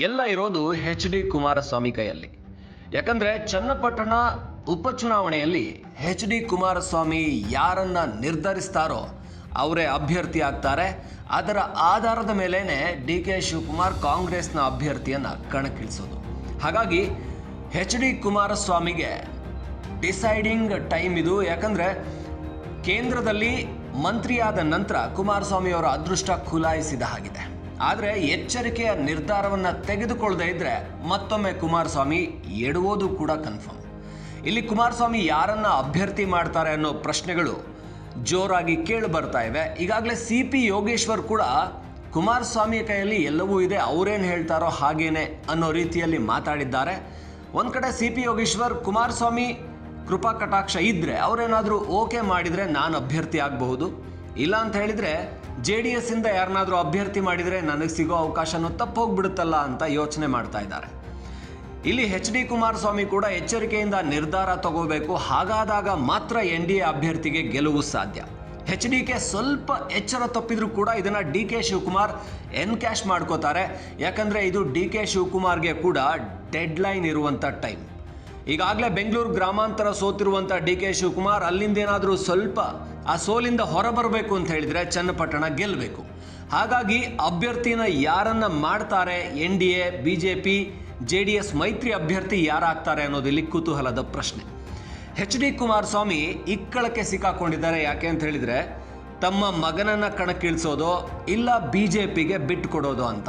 ಎಲ್ಲ ಇರೋದು H D Kumaraswamy ಕೈಯಲ್ಲಿ. ಯಾಕಂದ್ರೆ ಚನ್ನಪಟ್ಟಣ ಉಪಚುನಾವಣೆಯಲ್ಲಿ ಎಚ್ ಡಿ ಕುಮಾರಸ್ವಾಮಿ ಯಾರನ್ನ ನಿರ್ಧರಿಸ್ತಾರೋ ಅವರೇ ಅಭ್ಯರ್ಥಿ ಆಗ್ತಾರೆ. ಅದರ ಆಧಾರದ ಮೇಲೇನೆ ಡಿ ಕೆ ಶಿವಕುಮಾರ್ ಕಾಂಗ್ರೆಸ್ನ ಅಭ್ಯರ್ಥಿಯನ್ನ ಕಣಕ್ಕಿಳಿಸೋದು. ಹಾಗಾಗಿ ಎಚ್ ಡಿ ಕುಮಾರಸ್ವಾಮಿಗೆ ಡಿಸೈಡಿಂಗ್ ಟೈಮ್ ಇದು. ಯಾಕಂದ್ರೆ ಕೇಂದ್ರದಲ್ಲಿ ಮಂತ್ರಿಯಾದ ನಂತರ ಕುಮಾರಸ್ವಾಮಿ ಅವರ ಅದೃಷ್ಟ ಖುಲಾಯಿಸಿದ ಹಾಗಿದೆ. ಆದರೆ ಎಚ್ಚರಿಕೆಯ ನಿರ್ಧಾರವನ್ನು ತೆಗೆದುಕೊಳ್ಳದೆ ಇದ್ದರೆ ಮತ್ತೊಮ್ಮೆ ಕುಮಾರಸ್ವಾಮಿ ಎಡುವುದು ಕೂಡ ಕನ್ಫರ್ಮ್ ಇಲ್ಲಿ ಕುಮಾರಸ್ವಾಮಿ ಯಾರನ್ನ ಅಭ್ಯರ್ಥಿ ಮಾಡ್ತಾರೆ ಅನ್ನೋ ಪ್ರಶ್ನೆಗಳು ಜೋರಾಗಿ ಕೇಳಿ ಬರ್ತಾ ಇವೆ. ಈಗಾಗಲೇ ಸಿ ಪಿ ಯೋಗೇಶ್ವರ್ ಕೂಡ ಕುಮಾರಸ್ವಾಮಿಯ ಕೈಯಲ್ಲಿ ಎಲ್ಲವೂ ಇದೆ, ಅವರೇನು ಹೇಳ್ತಾರೋ ಹಾಗೇನೆ ಅನ್ನೋ ರೀತಿಯಲ್ಲಿ ಮಾತಾಡಿದ್ದಾರೆ. ಒಂದು ಕಡೆ ಸಿ ಪಿ ಯೋಗೇಶ್ವರ್, ಕುಮಾರಸ್ವಾಮಿ ಕೃಪಾ ಕಟಾಕ್ಷ ಇದ್ದರೆ ಅವರೇನಾದರೂ ಓಕೆ ಮಾಡಿದರೆ ನಾನು ಅಭ್ಯರ್ಥಿ ಆಗಬಹುದು. ಇಲ್ಲ ಅಂತ ಹೇಳಿದ್ರೆ ಜೆ ಡಿ ಎಸ್ ಇಂದ ಯಾರನ್ನಾದ್ರೂ ಅಭ್ಯರ್ಥಿ ಮಾಡಿದ್ರೆ ನನಗೆ ಸಿಗೋ ಅವಕಾಶನೂ ತಪ್ಪೋಗ್ಬಿಡುತ್ತಲ್ಲ ಅಂತ ಯೋಚನೆ ಮಾಡ್ತಾ ಇದ್ದಾರೆ. ಇಲ್ಲಿ ಎಚ್ ಡಿ ಕುಮಾರಸ್ವಾಮಿ ಕೂಡ ಎಚ್ಚರಿಕೆಯಿಂದ ನಿರ್ಧಾರ ತಗೋಬೇಕು. ಹಾಗಾದಾಗ ಮಾತ್ರ ಎನ್ ಡಿ ಎ ಅಭ್ಯರ್ಥಿಗೆ ಗೆಲುವು ಸಾಧ್ಯ. ಎಚ್ ಡಿ ಕೆ ಸ್ವಲ್ಪ ಎಚ್ಚರ ತಪ್ಪಿದ್ರು ಕೂಡ ಇದನ್ನ ಡಿ ಕೆ ಶಿವಕುಮಾರ್ ಎನ್ಕ್ಯಾಶ್ ಮಾಡ್ಕೋತಾರೆ. ಯಾಕಂದ್ರೆ ಇದು ಡಿ ಕೆ ಶಿವಕುಮಾರ್ಗೆ ಕೂಡ ಡೆಡ್ ಲೈನ್ ಇರುವಂತ ಟೈಮ್. ಈಗಾಗಲೇ ಬೆಂಗಳೂರು ಗ್ರಾಮಾಂತರ ಸೋತಿರುವಂತ ಡಿ ಕೆ ಶಿವಕುಮಾರ್ ಅಲ್ಲಿಂದೇನಾದರೂ ಸ್ವಲ್ಪ ಆ ಸೋಲಿಂದ ಹೊರಬರಬೇಕು ಅಂತ ಹೇಳಿದರೆ ಚನ್ನಪಟ್ಟಣ ಗೆಲ್ಲಬೇಕು ಹಾಗಾಗಿ ಅಭ್ಯರ್ಥಿನ ಯಾರನ್ನ ಮಾಡ್ತಾರೆ N D A, B J P, J D S ಮೈತ್ರಿ ಅಭ್ಯರ್ಥಿ ಯಾರಾಗ್ತಾರೆ ಅನ್ನೋದು ಇಲ್ಲಿ ಕುತೂಹಲದ ಪ್ರಶ್ನೆ. ಎಚ್ ಡಿ ಕುಮಾರಸ್ವಾಮಿ ಇಕ್ಕಳಕ್ಕೆ ಸಿಕ್ಕಾಕೊಂಡಿದ್ದಾರೆ ಯಾಕೆ ಅಂತ ಹೇಳಿದರೆ ತಮ್ಮ ಮಗನನ್ನು ಕಣಕ್ಕಿಳಿಸೋದು ಇಲ್ಲ ಬಿ ಜೆ ಪಿಗೆ ಬಿಟ್ಟು ಕೊಡೋದು ಅಂತ.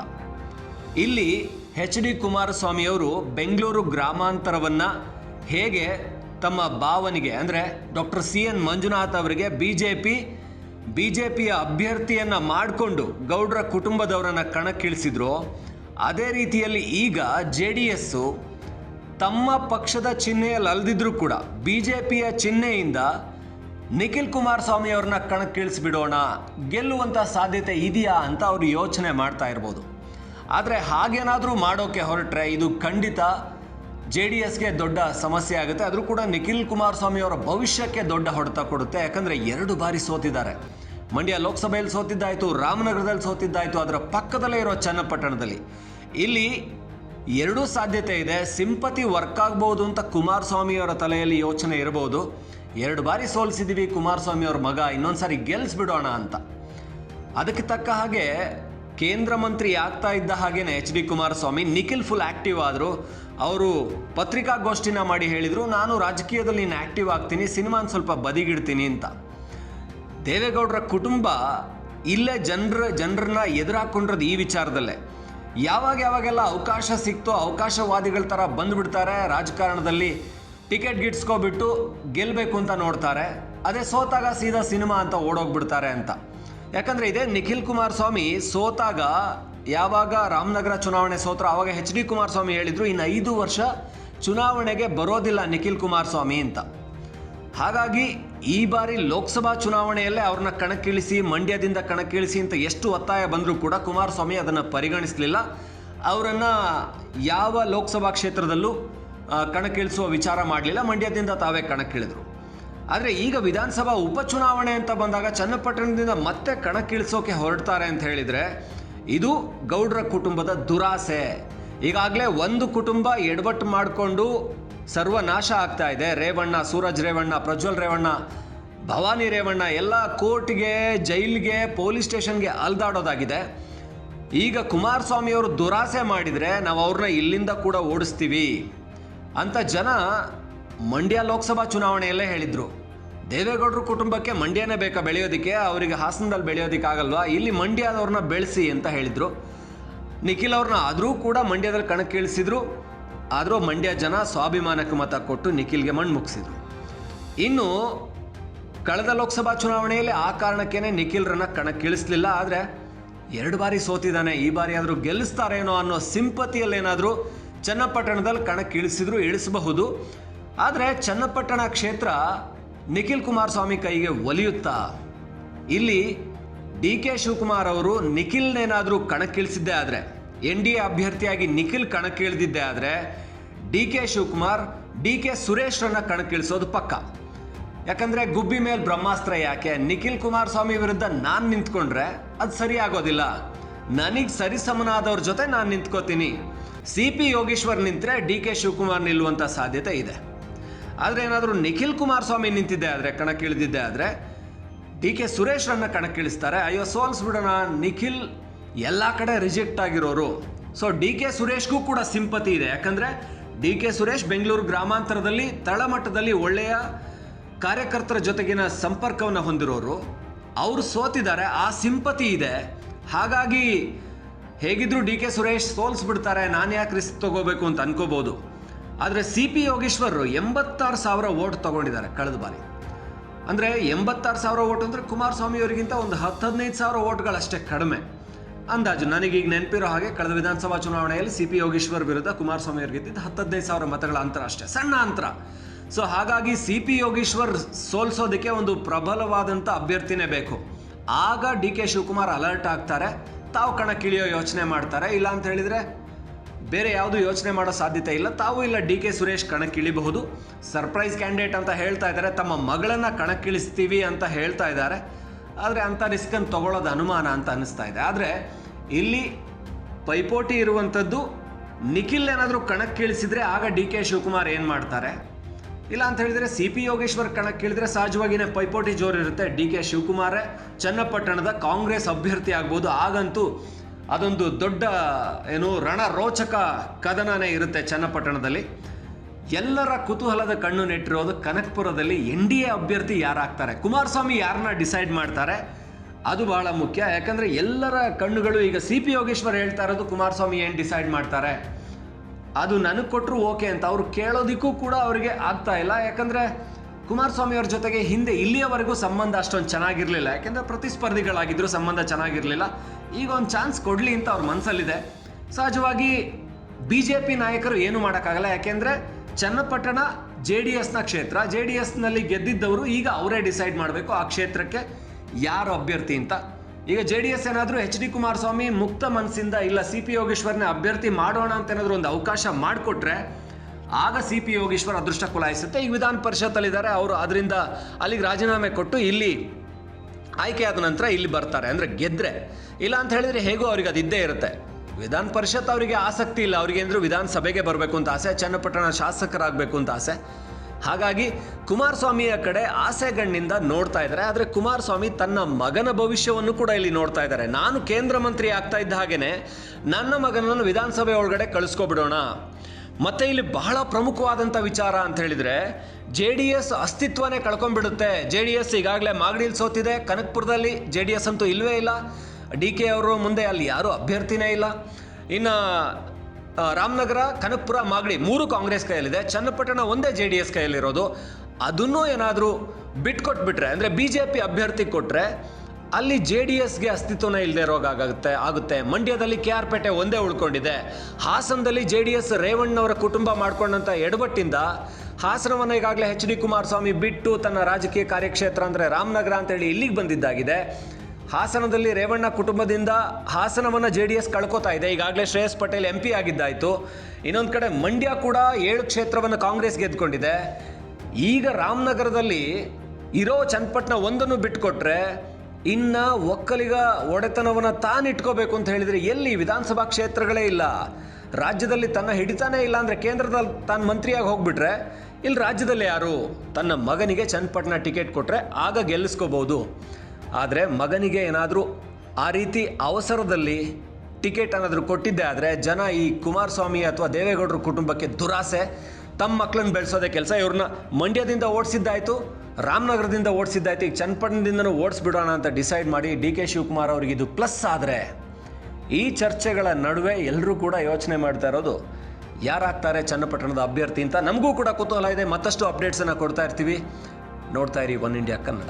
ಇಲ್ಲಿ ಎಚ್ ಡಿ ಕುಮಾರಸ್ವಾಮಿಯವರು ಬೆಂಗಳೂರು ಗ್ರಾಮಾಂತರವನ್ನು ಹೇಗೆ ತಮ್ಮ ಭಾವನಿಗೆ, ಅಂದರೆ ಡಾಕ್ಟರ್ ಸಿ ಎನ್ ಮಂಜುನಾಥ್ ಅವರಿಗೆ B J P B J ಪಿಯ ಅಭ್ಯರ್ಥಿಯನ್ನು ಮಾಡಿಕೊಂಡು ಗೌಡ್ರ ಕುಟುಂಬದವರನ್ನು ಕಣಕ್ಕಿಳಿಸಿದ್ರು. ಅದೇ ರೀತಿಯಲ್ಲಿ ಈಗ ಜೆ ಡಿ ಎಸ್ಸು ತಮ್ಮ ಪಕ್ಷದ ಚಿಹ್ನೆಯಲ್ಲಿ ಅಲ್ದಿದ್ರು ಕೂಡ ಬಿ ಜೆ ಪಿಯ ಚಿಹ್ನೆಯಿಂದ ನಿಖಿಲ್ ಕುಮಾರಸ್ವಾಮಿ ಅವ್ರನ್ನ ಕಣಕ್ಕಿಳಿಸ್ಬಿಡೋಣ ಗೆಲ್ಲುವಂಥ ಸಾಧ್ಯತೆ ಇದೆಯಾ ಅಂತ ಅವರು ಯೋಚನೆ ಮಾಡ್ತಾ ಇರ್ಬೋದು. ಆದರೆ ಹಾಗೇನಾದರೂ ಮಾಡೋಕ್ಕೆ ಹೊರಟ್ರೆ ಇದು ಖಂಡಿತ ಜೆ ಡಿ ಎಸ್ಗೆ ದೊಡ್ಡ ಸಮಸ್ಯೆ ಆಗುತ್ತೆ. ಆದರೂ ಕೂಡ ನಿಖಿಲ್ ಕುಮಾರಸ್ವಾಮಿ ಅವರ ಭವಿಷ್ಯಕ್ಕೆ ದೊಡ್ಡ ಹೊಡೆತ ಕೊಡುತ್ತೆ. ಯಾಕಂದರೆ ಎರಡು ಬಾರಿ ಸೋತಿದ್ದಾರೆ. ಮಂಡ್ಯ ಲೋಕಸಭೆಯಲ್ಲಿ ಸೋತಿದ್ದಾಯಿತು, ರಾಮನಗರದಲ್ಲಿ ಸೋತಿದ್ದಾಯಿತು ಅದರ ಪಕ್ಕದಲ್ಲೇ ಇರೋ ಚನ್ನಪಟ್ಟಣದಲ್ಲಿ. ಇಲ್ಲಿ ಎರಡೂ ಸಾಧ್ಯತೆ ಇದೆ. ಸಿಂಪತಿ ವರ್ಕ್ ಆಗ್ಬೋದು ಅಂತ ಕುಮಾರಸ್ವಾಮಿ ಅವರ ತಲೆಯಲ್ಲಿ ಯೋಚನೆ ಇರಬಹುದು. ಎರಡು ಬಾರಿ ಸೋಲಿಸಿದೀವಿ ಕುಮಾರಸ್ವಾಮಿ ಅವ್ರ ಮಗ, ಇನ್ನೊಂದ್ಸಾರಿ ಗೆಲ್ಸ್ಬಿಡೋಣ ಅಂತ. ಅದಕ್ಕೆ ತಕ್ಕ ಹಾಗೆ ಕೇಂದ್ರ ಮಂತ್ರಿ ಆಗ್ತಾ ಇದ್ದ ಹಾಗೇನೆ H D Kumaraswamy, Nikhil full active ಆದರು. ಅವರು ಪತ್ರಿಕಾಗೋಷ್ಠಿನ ಮಾಡಿ ಹೇಳಿದರು, ನಾನು ರಾಜಕೀಯದಲ್ಲಿ ನೀನು ಆಕ್ಟಿವ್ ಆಗ್ತೀನಿ, ಸಿನಿಮಾನ ಸ್ವಲ್ಪ ಬದಿಗಿಡ್ತೀನಿ ಅಂತ. ದೇವೇಗೌಡರ ಕುಟುಂಬ ಇಲ್ಲೇ ಜನರ, ಜನರನ್ನ ಎದುರಾಕೊಂಡ್ರದ್ದು ಈ ವಿಚಾರದಲ್ಲೇ. ಯಾವಾಗ ಯಾವಾಗೆಲ್ಲ ಅವಕಾಶ ಸಿಕ್ತೋ, ಅವಕಾಶವಾದಿಗಳ ಥರ ಬಂದುಬಿಡ್ತಾರೆ, ರಾಜಕಾರಣದಲ್ಲಿ ಟಿಕೆಟ್ ಗಿಟ್ಸ್ಕೊಬಿಟ್ಟು ಗೆಲ್ಲಬೇಕು ಅಂತ ನೋಡ್ತಾರೆ. ಅದೇ ಸೋತಾಗ ಸೀದಾ ಸಿನಿಮಾ ಅಂತ ಓಡೋಗ್ಬಿಡ್ತಾರೆ ಅಂತ. ಯಾಕಂದ್ರೆ ಇದೇ ನಿಖಿಲ್ ಕುಮಾರಸ್ವಾಮಿ ಸೋತಾಗ ಯಾವಾಗ ರಾಮನಗರ ಚುನಾವಣೆ ಸೋತ್ರ ಆವಾಗ ಎಚ್ ಡಿ ಕುಮಾರಸ್ವಾಮಿ ಹೇಳಿದ್ರು, ಇನ್ನು ಐದು ವರ್ಷ ಚುನಾವಣೆಗೆ ಬರೋದಿಲ್ಲ ನಿಖಿಲ್ ಕುಮಾರಸ್ವಾಮಿ ಅಂತ. ಹಾಗಾಗಿ ಈ ಬಾರಿ ಲೋಕಸಭಾ ಚುನಾವಣೆಯಲ್ಲೇ ಅವ್ರನ್ನ ಕಣಕ್ಕಿಳಿಸಿ, ಮಂಡ್ಯದಿಂದ ಕಣಕ್ಕಿಳಿಸಿ ಅಂತ ಎಷ್ಟು ಒತ್ತಾಯ ಬಂದರೂ ಕೂಡ ಕುಮಾರಸ್ವಾಮಿ ಅದನ್ನು ಪರಿಗಣಿಸಲಿಲ್ಲ. ಅವರನ್ನು ಯಾವ ಲೋಕಸಭಾ ಕ್ಷೇತ್ರದಲ್ಲೂ ಕಣಕ್ಕಿಳಿಸುವ ವಿಚಾರ ಮಾಡಲಿಲ್ಲ. ಮಂಡ್ಯದಿಂದ ತಾವೇ ಕಣಕ್ಕಿಳಿದ್ರು. ಆದರೆ ಈಗ ವಿಧಾನಸಭಾ ಉಪಚುನಾವಣೆ ಅಂತ ಬಂದಾಗ ಚನ್ನಪಟ್ಟಣದಿಂದ ಮತ್ತೆ ಕಣಕ್ಕಿಳಿಸೋಕೆ ಹೊರಡ್ತಾರೆ ಅಂತ ಹೇಳಿದರೆ ಇದು ಗೌಡ್ರ ಕುಟುಂಬದ ದುರಾಸೆ. ಈಗಾಗಲೇ ಒಂದು ಕುಟುಂಬ ಎಡವಟ್ಟು ಮಾಡಿಕೊಂಡು ಸರ್ವನಾಶ ಆಗ್ತಾ ಇದೆ. ರೇವಣ್ಣ, ಸೂರಜ್ ರೇವಣ್ಣ, ಪ್ರಜ್ವಲ್ ರೇವಣ್ಣ, ಭವಾನಿ ರೇವಣ್ಣ ಎಲ್ಲ ಕೋರ್ಟ್ಗೆ, ಜೈಲ್ಗೆ, ಪೊಲೀಸ್ ಸ್ಟೇಷನ್ಗೆ ಅಲ್ದಾಡೋದಾಗಿದೆ. ಈಗ ಕುಮಾರಸ್ವಾಮಿಯವರು ದುರಾಸೆ ಮಾಡಿದರೆ ನಾವು ಅವ್ರನ್ನ ಇಲ್ಲಿಂದ ಕೂಡ ಓಡಿಸ್ತೀವಿ ಅಂತ ಜನ ಮಂಡ್ಯ ಲೋಕಸಭಾ ಚುನಾವಣೆಯಲ್ಲೇ ಹೇಳಿದ್ರು. ದೇವೇಗೌಡರ ಕುಟುಂಬಕ್ಕೆ ಮಂಡ್ಯನೇ ಬೇಕಾ ಬೆಳೆಯೋದಕ್ಕೆ? ಅವರಿಗೆ ಹಾಸನದಲ್ಲಿ ಬೆಳೆಯೋದಕ್ಕೆ ಆಗಲ್ವಾ ಇಲ್ಲಿ ಮಂಡ್ಯದವ್ರನ್ನ ಬೆಳೆಸಿ ಅಂತ ಹೇಳಿದ್ರು. ನಿಖಿಲ್ ಅವ್ರನ್ನ ಆದರೂ ಕೂಡ ಮಂಡ್ಯದಲ್ಲಿ ಕಣಕ್ಕಿಳಿಸಿದ್ರು ಆದರೂ ಮಂಡ್ಯ ಜನ ಸ್ವಾಭಿಮಾನಕ್ಕೆ ಮತ ಕೊಟ್ಟು ನಿಖಿಲ್ಗೆ ಮಣ್ಣು ಮುಗಿಸಿದ್ರು. ಇನ್ನು ಕಳೆದ ಲೋಕಸಭಾ ಚುನಾವಣೆಯಲ್ಲಿ ಆ ಕಾರಣಕ್ಕೇನೆ ನಿಖಿಲ್ರನ್ನ ಕಣಕ್ಕಿಳಿಸ್ಲಿಲ್ಲ ಆದರೆ ಎರಡು ಬಾರಿ ಸೋತಿದ್ದಾನೆ, ಈ ಬಾರಿ ಆದರೂ ಗೆಲ್ಲಿಸ್ತಾರೇನೋ ಅನ್ನೋ ಸಿಂಪತಿಯಲ್ಲೇನಾದರೂ ಚನ್ನಪಟ್ಟಣದಲ್ಲಿ ಕಣಕ್ಕಿಳಿಸಿದ್ರು ಇಳಿಸಬಹುದು. ಆದರೆ ಚನ್ನಪಟ್ಟಣ ಕ್ಷೇತ್ರ ನಿಖಿಲ್ ಕುಮಾರಸ್ವಾಮಿ ಕೈಗೆ ಒಲಿಯುತ್ತಾ? ಇಲ್ಲಿ ಡಿ ಕೆ ಶಿವಕುಮಾರ್ ಅವರು ನಿಖಿಲ್ನೇನಾದರೂ ಕಣಕ್ಕಿಳಿಸಿದ್ದೇ ಆದರೆ, ಎನ್ ಡಿ ಎ ಅಭ್ಯರ್ಥಿಯಾಗಿ ನಿಖಿಲ್ ಕಣಕ್ಕಿಳಿದಿದ್ದೇ ಆದರೆ, D K Shivakumar, D K ಸುರೇಶ್ರನ್ನ ಕಣಕ್ಕಿಳಿಸೋದು ಪಕ್ಕ. ಯಾಕಂದರೆ ಗುಬ್ಬಿ ಮೇಲೆ ಬ್ರಹ್ಮಾಸ್ತ್ರ ಯಾಕೆ? ನಿಖಿಲ್ ಕುಮಾರಸ್ವಾಮಿ ವಿರುದ್ಧ ನಾನು ನಿಂತ್ಕೊಂಡ್ರೆ ಅದು ಸರಿಯಾಗೋದಿಲ್ಲ ನನಗೆ ಸರಿಸಮನಾದವ್ರ ಜೊತೆ ನಾನು ನಿಂತ್ಕೋತೀನಿ. ಸಿ ಪಿ ಯೋಗೇಶ್ವರ್ ನಿಂತರೆ ಡಿ ಕೆ ಶಿವಕುಮಾರ್ ನಿಲ್ಲುವಂಥ ಸಾಧ್ಯತೆ ಇದೆ. ಆದರೆ ಏನಾದರೂ ನಿಖಿಲ್ ಕುಮಾರಸ್ವಾಮಿ ನಿಂತಿದ್ದೆ ಆದರೆ, ಕಣಕ್ಕಿಳಿದಿದ್ದೆ ಆದರೆ ಡಿ ಕೆ ಸುರೇಶ್ರನ್ನ ಕಣಕ್ಕಿಳಿಸ್ತಾರೆ. ಅಯ್ಯೋ, ಸೋಲ್ಸ್ಬಿಡೋಣ. ನಿಖಿಲ್ ಎಲ್ಲ ಕಡೆ ರಿಜೆಕ್ಟ್ ಆಗಿರೋರು. ಸೊ ಡಿ ಕೆ ಸುರೇಶ್ಗೂ ಕೂಡ ಸಿಂಪತಿ ಇದೆ. ಯಾಕಂದರೆ ಡಿ ಕೆ ಸುರೇಶ್ ಬೆಂಗಳೂರು ಗ್ರಾಮಾಂತರದಲ್ಲಿ ತಳಮಟ್ಟದಲ್ಲಿ ಒಳ್ಳೆಯ ಕಾರ್ಯಕರ್ತರ ಜೊತೆಗಿನ ಸಂಪರ್ಕವನ್ನು ಹೊಂದಿರೋರು. ಅವರು ಸೋತಿದ್ದಾರೆ. ಆ ಸಿಂಪತಿ ಇದೆ. ಹಾಗಾಗಿ ಹೇಗಿದ್ರು ಡಿ ಕೆ ಸುರೇಶ್ ಸೋಲ್ಸ್ಬಿಡ್ತಾರೆ. ನಾನು ಯಾಕೆ ರಿಸ್ಕ್ ತಗೋಬೇಕು ಅಂತ ಅನ್ಕೋಬೋದು. ಆದರೆ ಸಿ ಪಿ ಯೋಗೇಶ್ವರ್ ಎಂಬತ್ತಾರು ಸಾವಿರ ಓಟ್ ತಗೊಂಡಿದ್ದಾರೆ ಕಳೆದ ಬಾರಿ. ಅಂದರೆ ಎಂಬತ್ತಾರು ಸಾವಿರ ಓಟ್ ಅಂದರೆ ಕುಮಾರಸ್ವಾಮಿ ಅವರಿಗಿಂತ ಒಂದು ಹತ್ತು, ಹದಿನೈದು ಸಾವಿರ ಓಟ್ಗಳಷ್ಟೇ ಕಡಿಮೆ. ಅಂದಾಜು ನನಗೀಗ ನೆನಪಿರೋ ಹಾಗೆ ಕಳೆದ ವಿಧಾನಸಭಾ ಚುನಾವಣೆಯಲ್ಲಿ ಸಿ ಪಿ ಯೋಗೇಶ್ವರ್ ವಿರುದ್ಧ ಕುಮಾರಸ್ವಾಮಿ ಅವರಿಗಿದ್ದ ಹತ್ತು ಹದಿನೈದು ಸಾವಿರ ಮತಗಳ ಅಂತರ ಅಷ್ಟೇ, ಸಣ್ಣ ಅಂತರ. ಸೊ ಹಾಗಾಗಿ ಸಿ ಪಿ ಯೋಗೇಶ್ವರ್ ಸೋಲ್ಸೋದಕ್ಕೆ ಒಂದು ಪ್ರಬಲವಾದಂಥ ಅಭ್ಯರ್ಥಿನೇ ಬೇಕು. ಆಗ ಡಿ ಕೆ ಶಿವಕುಮಾರ್ ಅಲರ್ಟ್ ಆಗ್ತಾರೆ, ತಾವು ಕಣಕ್ಕಿಳಿಯೋ ಯೋಚನೆ ಮಾಡ್ತಾರೆ, ಇಲ್ಲ ಅಂತ ಹೇಳಿದರೆ ಬೇರೆ ಯಾವುದು ಯೋಚನೆ ಮಾಡೋ ಸಾಧ್ಯತೆ ಇಲ್ಲ. ತಾವು ಇಲ್ಲ ಡಿ ಕೆ ಸುರೇಶ್ ಕಣಕ್ಕಿಳಿಬಹುದು. ಸರ್ಪ್ರೈಸ್ ಕ್ಯಾಂಡಿಡೇಟ್ ಅಂತ ಹೇಳ್ತಾ ಇದ್ದಾರೆ. ತಮ್ಮ ಮಗಳನ್ನ ಕಣಕ್ಕಿಳಿಸ್ತೀವಿ ಅಂತ ಹೇಳ್ತಾ ಇದ್ದಾರೆ. ಆದರೆ ಅಂಥ ರಿಸ್ಕನ್ನು ತಗೊಳ್ಳೋದು ಅನುಮಾನ ಅಂತ ಅನ್ನಿಸ್ತಾ ಇದೆ. ಆದರೆ ಇಲ್ಲಿ ಪೈಪೋಟಿ ಇರುವಂಥದ್ದು ನಿಖಿಲ್ ಏನಾದರೂ ಕಣಕ್ಕಿಳಿಸಿದ್ರೆ ಆಗ ಡಿ ಕೆ ಶಿವಕುಮಾರ್ ಏನು ಮಾಡ್ತಾರೆ? ಇಲ್ಲ ಅಂತ ಹೇಳಿದರೆ ಸಿ ಪಿ ಯೋಗೇಶ್ವರ್ ಕಣಕ್ಕಿಳಿದ್ರೆ ಸಹಜವಾಗಿನೇ ಪೈಪೋಟಿ ಜೋರಿರುತ್ತೆ. ಡಿ ಕೆ ಶಿವಕುಮಾರೇ, ಚನ್ನಪಟ್ಟಣದ ಕಾಂಗ್ರೆಸ್ ಅಭ್ಯರ್ಥಿ ಆಗ್ಬೋದು. ಆಗಂತೂ ಅದೊಂದು ದೊಡ್ಡ, ಏನು ರಣ ರೋಚಕ ಕದನನೇ ಇರುತ್ತೆ ಚನ್ನಪಟ್ಟಣದಲ್ಲಿ. ಎಲ್ಲರ ಕುತೂಹಲದ ಕಣ್ಣು ನೆಟ್ಟಿರೋದು ಕನಕಪುರದಲ್ಲಿ ಎನ್ ಡಿ ಎ ಅಭ್ಯರ್ಥಿ ಯಾರಾಗ್ತಾರೆ? ಕುಮಾರಸ್ವಾಮಿ ಯಾರನ್ನ ಡಿಸೈಡ್ ಮಾಡ್ತಾರೆ? ಅದು ಬಹಳ ಮುಖ್ಯ. ಯಾಕಂದ್ರೆ ಎಲ್ಲರ ಕಣ್ಣುಗಳು ಈಗ ಸಿ ಪಿ ಯೋಗೇಶ್ವರ್ ಹೇಳ್ತಾ ಇರೋದು ಕುಮಾರಸ್ವಾಮಿ ಏನು ಡಿಸೈಡ್ ಮಾಡ್ತಾರೆ? ಅದು ನನಗೆ ಕೊಟ್ಟರು ಓಕೆ ಅಂತ. ಅವ್ರು ಕೇಳೋದಿಕ್ಕೂ ಕೂಡ ಅವರಿಗೆ ಆಗ್ತಾ ಇಲ್ಲ. ಯಾಕಂದ್ರೆ ಕುಮಾರಸ್ವಾಮಿ ಅವ್ರ ಜೊತೆಗೆ ಹಿಂದೆ ಇಲ್ಲಿಯವರೆಗೂ ಸಂಬಂಧ ಅಷ್ಟೊಂದು ಚೆನ್ನಾಗಿರಲಿಲ್ಲ. ಯಾಕೆಂದ್ರೆ ಪ್ರತಿಸ್ಪರ್ಧಿಗಳಾಗಿದ್ರು ಸಂಬಂಧ ಚೆನ್ನಾಗಿರಲಿಲ್ಲ. ಈಗ ಒಂದು ಚಾನ್ಸ್ ಕೊಡಲಿ ಅಂತ ಅವ್ರ ಮನಸ್ಸಲ್ಲಿದೆ ಸಹಜವಾಗಿ ಬಿ ಜೆ ಪಿ ನಾಯಕರು ಏನು ಮಾಡೋಕ್ಕಾಗಲ್ಲ. ಯಾಕೆಂದ್ರೆ ಚನ್ನಪಟ್ಟಣ ಜೆ ಡಿ ಎಸ್ನ ಕ್ಷೇತ್ರ, ಜೆ ಡಿ ಎಸ್ನಲ್ಲಿ ಗೆದ್ದಿದ್ದವರು ಈಗ ಅವರೇ ಡಿಸೈಡ್ ಮಾಡಬೇಕು ಆ ಕ್ಷೇತ್ರಕ್ಕೆ ಯಾರು ಅಭ್ಯರ್ಥಿ ಅಂತ. ಈಗ ಜೆ ಡಿ ಎಸ್ ಏನಾದರೂ ಎಚ್ ಡಿ ಕುಮಾರಸ್ವಾಮಿ ಮುಕ್ತ ಮನಸ್ಸಿಂದ ಇಲ್ಲ ಸಿ ಪಿ ಯೋಗೇಶ್ವರ್ನ ಅಭ್ಯರ್ಥಿ ಮಾಡೋಣ ಅಂತ ಏನಾದರೂ ಒಂದು ಅವಕಾಶ ಮಾಡಿಕೊಟ್ರೆ ಆಗ ಸಿ ಪಿ ಯೋಗೇಶ್ವರ್ ಅದೃಷ್ಟ ಕುಲಾಯಿಸುತ್ತೆ. ಈಗ ವಿಧಾನ ಪರಿಷತ್ತಲ್ಲಿದ್ದಾರೆ, ಅವರು ಅದರಿಂದ ಅಲ್ಲಿಗೆ ರಾಜೀನಾಮೆ ಕೊಟ್ಟು ಇಲ್ಲಿ ಆಯ್ಕೆಯಾದ ನಂತರ ಇಲ್ಲಿ ಬರ್ತಾರೆ. ಅಂದರೆ ಗೆದ್ರೆ. ಇಲ್ಲ ಅಂತ ಹೇಳಿದ್ರೆ ಹೇಗೋ ಅವ್ರಿಗೆ ಅದು ಇದ್ದೇ ಇರುತ್ತೆ. ವಿಧಾನ ಪರಿಷತ್ ಅವರಿಗೆ ಆಸಕ್ತಿ ಇಲ್ಲ. ಅವರಿಗೆ ಅಂದರೂ ವಿಧಾನಸಭೆಗೆ ಬರಬೇಕು ಅಂತ ಆಸೆ, ಚನ್ನಪಟ್ಟಣ ಶಾಸಕರಾಗಬೇಕು ಅಂತ ಆಸೆ. ಹಾಗಾಗಿ ಕುಮಾರಸ್ವಾಮಿಯ ಕಡೆ ಆಸೆಗಣ್ಣಿಂದ ನೋಡ್ತಾ ಇದ್ದಾರೆ. ಆದರೆ ಕುಮಾರಸ್ವಾಮಿ ತನ್ನ ಮಗನ ಭವಿಷ್ಯವನ್ನು ಕೂಡ ಇಲ್ಲಿ ನೋಡ್ತಾ ಇದ್ದಾರೆ. ನಾನು ಕೇಂದ್ರ ಮಂತ್ರಿ ಆಗ್ತಾ ಇದ್ದ ಹಾಗೇನೆ ನನ್ನ ಮಗನನ್ನು ವಿಧಾನಸಭೆ ಒಳಗಡೆ ಕಳಿಸ್ಕೊಬಿಡೋಣ. ಮತ್ತೆ ಇಲ್ಲಿ ಬಹಳ ಪ್ರಮುಖವಾದಂಥ ವಿಚಾರ ಅಂತ ಹೇಳಿದ್ರೆ ಜೆ ಡಿ ಎಸ್ ಅಸ್ತಿತ್ವನೇ ಕಳ್ಕೊಂಡ್ಬಿಡುತ್ತೆ. ಜೆ ಡಿ ಎಸ್ ಈಗಾಗಲೇ ಮಾಗಡಿಲಿ ಸೋತಿದೆ. ಕನಕಪುರದಲ್ಲಿ ಜೆ ಡಿ ಎಸ್ ಅಂತೂ ಇಲ್ವೇ ಇಲ್ಲ. ಡಿ ಕೆ ಅವರು ಮುಂದೆ ಅಲ್ಲಿ ಯಾರೂ ಅಭ್ಯರ್ಥಿನೇ ಇಲ್ಲ. ಇನ್ನು ರಾಮನಗರ, ಕನಕಪುರ, ಮಾಗಡಿ ಮೂರು ಕಾಂಗ್ರೆಸ್ ಕೈಯಲ್ಲಿದೆ. ಚನ್ನಪಟ್ಟಣ ಒಂದೇ ಜೆ ಡಿ ಎಸ್ ಕೈಯಲ್ಲಿರೋದು. ಅದನ್ನೂ ಏನಾದರೂ ಬಿಟ್ಕೊಟ್ಬಿಟ್ರೆ, ಅಂದರೆ ಬಿ ಜೆ ಪಿ ಅಭ್ಯರ್ಥಿ ಕೊಟ್ಟರೆ ಅಲ್ಲಿ ಜೆ ಡಿ ಎಸ್ಗೆ ಅಸ್ತಿತ್ವನೇ ಇಲ್ಲದೆ ಇರೋಗಾಗುತ್ತೆ ಆಗುತ್ತೆ ಮಂಡ್ಯದಲ್ಲಿ ಕೆ ಆರ್ ಪೇಟೆ ಒಂದೇ ಉಳ್ಕೊಂಡಿದೆ. ಹಾಸನದಲ್ಲಿ ಜೆ ಡಿ ಎಸ್ ರೇವಣ್ಣವರ ಕುಟುಂಬ ಮಾಡ್ಕೊಂಡಂಥ ಎಡಬಟ್ಟಿಂದ ಹಾಸನವನ್ನು ಈಗಾಗಲೇ ಎಚ್ ಡಿ ಕುಮಾರಸ್ವಾಮಿ ಬಿಟ್ಟು ತನ್ನ ರಾಜಕೀಯ ಕಾರ್ಯಕ್ಷೇತ್ರ ಅಂದರೆ ರಾಮನಗರ ಅಂತೇಳಿ ಇಲ್ಲಿಗೆ ಬಂದಿದ್ದಾಗಿದೆ. ಹಾಸನದಲ್ಲಿ ರೇವಣ್ಣ ಕುಟುಂಬದಿಂದ ಹಾಸನವನ್ನು ಜೆ ಡಿ ಎಸ್ ಕಳ್ಕೊತಾ ಇದೆ. ಈಗಾಗಲೇ ಶ್ರೇಯಸ್ ಪಟೇಲ್ ಎಂ ಪಿ ಆಗಿದ್ದಾಯಿತು. ಇನ್ನೊಂದು ಕಡೆ ಮಂಡ್ಯ ಕೂಡ ಏಳು ಕ್ಷೇತ್ರವನ್ನು ಕಾಂಗ್ರೆಸ್ ಗೆದ್ದುಕೊಂಡಿದೆ ಈಗ ರಾಮನಗರದಲ್ಲಿ ಇರೋ ಚನ್ನಪಟ್ಟಣ ಒಂದನ್ನು ಬಿಟ್ಕೊಟ್ರೆ ಇನ್ನ ಒಕ್ಕಲಿಗ ಒಡೆತನವನ್ನು ತಾನಿಟ್ಕೋಬೇಕು ಅಂತ ಹೇಳಿದ್ರೆ ಎಲ್ಲಿ? ವಿಧಾನಸಭಾ ಕ್ಷೇತ್ರಗಳೇ ಇಲ್ಲ. ರಾಜ್ಯದಲ್ಲಿ ತನ್ನ ಹಿಡಿತಾನೇ ಇಲ್ಲ ಅಂದರೆ ಕೇಂದ್ರದಲ್ಲಿ ತಾನು ಮಂತ್ರಿಯಾಗಿ ಹೋಗ್ಬಿಟ್ರೆ ಇಲ್ಲಿ ರಾಜ್ಯದಲ್ಲಿ ಯಾರು? ತನ್ನ ಮಗನಿಗೆ ಚನ್ನಪಟ್ಟಣ ಟಿಕೆಟ್ ಕೊಟ್ಟರೆ ಆಗ ಗೆಲ್ಲಿಸ್ಕೋಬೋದು. ಆದರೆ ಮಗನಿಗೆ ಏನಾದರೂ ಆ ರೀತಿ ಅವಸರದಲ್ಲಿ ಟಿಕೆಟ್ ಏನಾದರೂ ಕೊಟ್ಟಿದ್ದೆ ಆದರೆ ಜನ ಈ ಕುಮಾರಸ್ವಾಮಿ ಅಥವಾ ದೇವೇಗೌಡರ ಕುಟುಂಬಕ್ಕೆ ದುರಾಸೆ. ತಮ್ಮ ಮಕ್ಕಳನ್ನ ಬೆಳೆಸೋದೇ ಕೆಲಸ. ಇವ್ರನ್ನ ಮಂಡ್ಯದಿಂದ ಓಡಿಸಿದ್ದಾಯಿತು. ರಾಮನಗರದಿಂದ ಓಡಿಸಿದ್ದಾಯ್ತು. ಈಗ ಚನ್ನಪಟ್ಟಣದಿಂದನೂ ಓಡಿಸ್ಬಿಡೋಣ ಅಂತ ಡಿಸೈಡ್ ಮಾಡಿ ಡಿ ಕೆ ಶಿವಕುಮಾರ್ ಅವ್ರಿಗೆ ಇದು ಪ್ಲಸ್ ಆದರೆ ಈ ಚರ್ಚೆಗಳ ನಡುವೆ ಎಲ್ಲರೂ ಕೂಡ ಯೋಚನೆ ಮಾಡ್ತಾ ಇರೋದು, ಯಾರಾಗ್ತಾರೆ ಚನ್ನಪಟ್ಟಣದ ಅಭ್ಯರ್ಥಿ ಅಂತ? ನಮಗೂ ಕೂಡ ಕುತೂಹಲ ಇದೆ. ಮತ್ತಷ್ಟು ಅಪ್ಡೇಟ್ಸನ್ನು ಕೊಡ್ತಾ ಇರ್ತೀವಿ. ನೋಡ್ತಾ ಇರಿ ಒನ್ ಇಂಡಿಯಾ ಕನ್ನಡ.